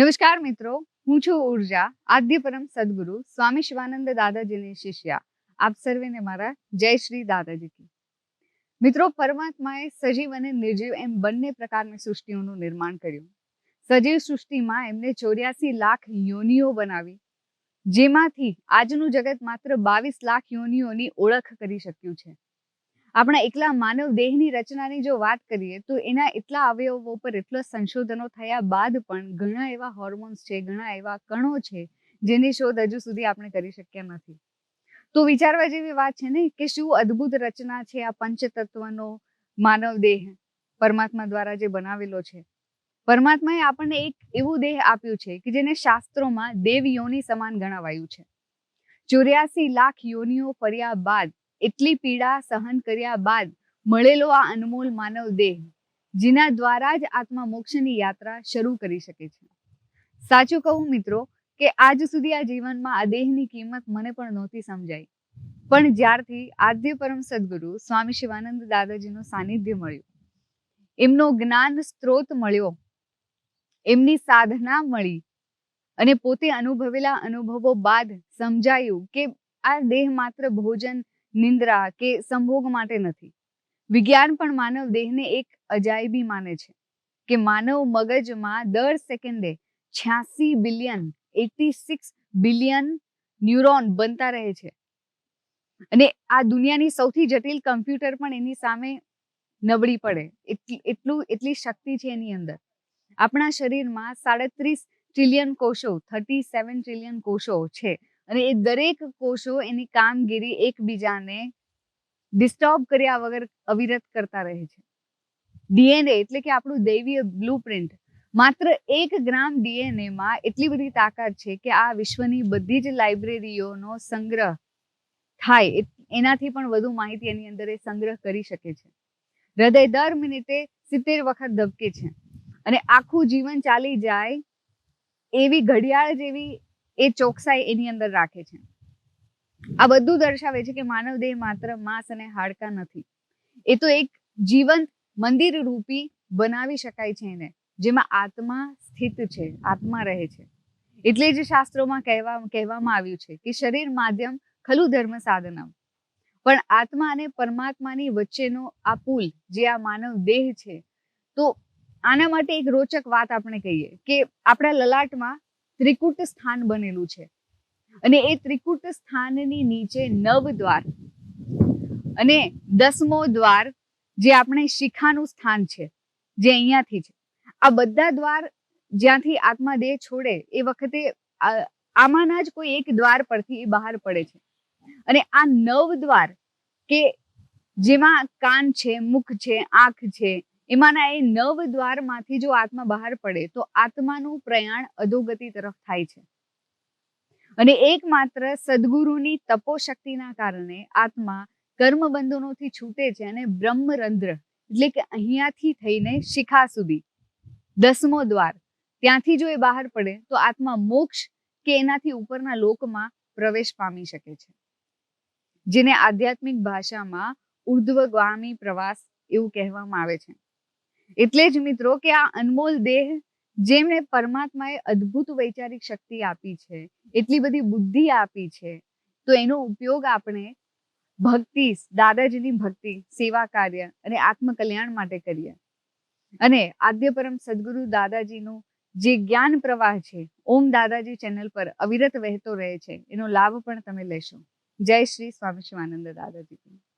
નમસ્કાર મિત્રો, હું છું ઊર્જા, આદ્ય પરમ સદગુરુ સ્વામી શિવાનંદ દાદાજીની શિષ્યા. આપ સર્વેને મારા જય શ્રી દાદાજી મિત્રો, પરમાત્માએ સજીવ અને નિર્જીવ એમ બંને પ્રકારની સૃષ્ટિઓનું નિર્માણ કર્યું. સજીવ સૃષ્ટિમાં એમને ચોર્યાસી લાખ યોનિઓ બનાવી, જેમાંથી આજનું જગત માત્ર બાવીસ લાખ યોનિઓની ઓળખ કરી શક્યું છે. આપણા એકલા માનવ દેહની રચનાની જો વાત કરીએ, તો એના એટલા અવયવો પર એટલા સંશોધનો થયા બાદ પણ ઘણા એવા હોર્મોન્સ છે, ઘણા એવા કણો છે, જેની શોધ હજુ સુધી આપણે કરી શક્યા નથી. તો વિચારવા જેવી વાત છે ને કે શું અદ્ભુત રચના છે આ પંચતત્વનો માનવ દેહ પરમાત્મા દ્વારા જે બનાવેલો છે? પરમાત્માએ આપણને એક એવું દેહ આપ્યું છે કે જેને શાસ્ત્રોમાં દેવ યોની સમાન ગણાવાયું છે. ચોર્યાસી લાખ યોનિઓ ફર્યા બાદ એટલી પીડા સહન કર્યા બાદ મળેલો આ અનમોલ માનવ દેહ, જેના દ્વારા જ આત્મા મોક્ષની યાત્રા શરૂ કરી શકે છે. સાચું કહું મિત્રો કે આજ સુધી આ જીવનમાં આ દેહની કિંમત મને પણ નહોતી સમજાઈ. પણ જ્યારથી આદ્ય પરમ સદગુરુ સ્વામી શિવાનંદ દાદાજીનું સાનિધ્ય મળ્યું, એમનો જ્ઞાન સ્ત્રોત મળ્યો, એમની સાધના મળી અને પોતે અનુભવેલા અનુભવો બાદ સમજાયું કે આ દેહ માત્ર ભોજન નિંદ્રા કે સંભોગ માટે નથી. વિજ્ઞાન પણ માનવ દેહને એક અજાયબી માને છે કે માનવ મગજમાં દર સેકન્ડે છ્યાસી billion, eighty six billion neuron બનતા રહે છે. અને આ દુનિયાની સૌથી જટિલ કમ્પ્યુટર પણ એની સામે નબળી પડે. એટલું, એટલી શક્તિ છે એની અંદર. આપણા શરીરમાં સાડત્રીસ ટ્રિલિયન કોષો, થર્ટી સેવન ટ્રિલિયન કોષો છે. અને એ દરેક કોષો, એની કામગીરી એકબીજાને ડિસ્ટર્બ કર્યા વગર અવિરત કરતા રહે છે. ડીએનએ એટલે કે આપણું દૈવીય બ્લુપ્રિન્ટ માત્ર એક ગ્રામ ડીએનએ માં એટલી બધી તાકાત છે કે આ વિશ્વની બધી જ લાઇબ્રેરીઓનો સંગ્રહ થાય એનાથી પણ વધુ માહિતી એની અંદર એ સંગ્રહ કરી શકે છે. હૃદય દર મિનિટે સિત્તેર વખત ધબકે છે. અને આખું જીવન ચાલી જાય એવી ઘડિયાળ જેવી એ ચોકસાઈ એની અંદર રાખે છે. આ બધું દર્શાવે છે કે માનવ દેહ માત્ર માંસ અને હાડકા નથી. એ તો એક જીવંત મંદિર રૂપી બનાવી શકાય છે એને, જેમાં આત્મા સ્થિત છે, આત્મા રહે છે. એટલે જ શાસ્ત્રોમાં કહેવા, કહેવામાં આવ્યું છે કે શરીર માધ્યમ ખલું ધર્મ સાધનમ. પણ આત્મા અને પરમાત્માની વચ્ચેનો આ પુલ, જે આ માનવ દેહ છે, તો આના માટે એક રોચક વાત આપણે કહીએ કે આપણા લલાટમાં ત્રિકુટ સ્થાન બનેલું છે. અને એ ત્રિકુટ સ્થાનની નીચે નવ દ્વાર અને દસમો દ્વાર જે આપણે શિખાનું સ્થાન છે, જે અહીંયાથી છે. આ બધા દ્વાર જ્યાંથી આત્મા દેહ છોડે એ વખતે આમાંના જ કોઈ એક દ્વાર પરથી એ બહાર પડે છે. અને આ નવ દ્વાર કે જેમાં કાન છે, મુખ છે, આંખ છે એમાંના એ નવ દ્વારમાંથી જો આત્મા બહાર પડે, તો આત્માનું પ્રયાણ અધોગતિ તરફ થાય છે. અને એકમાત્ર સદગુરુની તપોશક્તિના કારણે આત્મા કર્મ બંધનોથી છૂટે છે અને બ્રહ્મરંધ્ર, એટલે કે અહીંયાથી થઈને શિખા સુધી, દસમો દ્વાર, ત્યાંથી જો એ બહાર પડે, તો આત્મા મોક્ષ કે એનાથી ઉપરના લોકમાં પ્રવેશ પામી શકે છે. જેને આધ્યાત્મિક ભાષામાં ઉર્ધ્વગામી પ્રવાસ એવું કહેવામાં આવે છે. એટલે જ મિત્રો કે આ અનમોલ દેહ જેમણે પરમાત્માએ અદ્ભુત વૈચારિક શક્તિ આપી છે, એટલી બધી બુદ્ધિ આપી છે, તો એનો ઉપયોગ આપણે ભક્તિ, દાદાજીની ભક્તિ, સેવા કાર્ય અને આત્મકલ્યાણ માટે કરીએ. અને આદ્ય પરમ સદગુરુ દાદાજીનું જે જ્ઞાન પ્રવાહ છે, ઓમ દાદાજી ચેનલ પર અવિરત વહેતો રહે છે, એનો લાભ પણ તમે લેશો. જય શ્રી સ્વામી શિવાનંદ દાદાજી.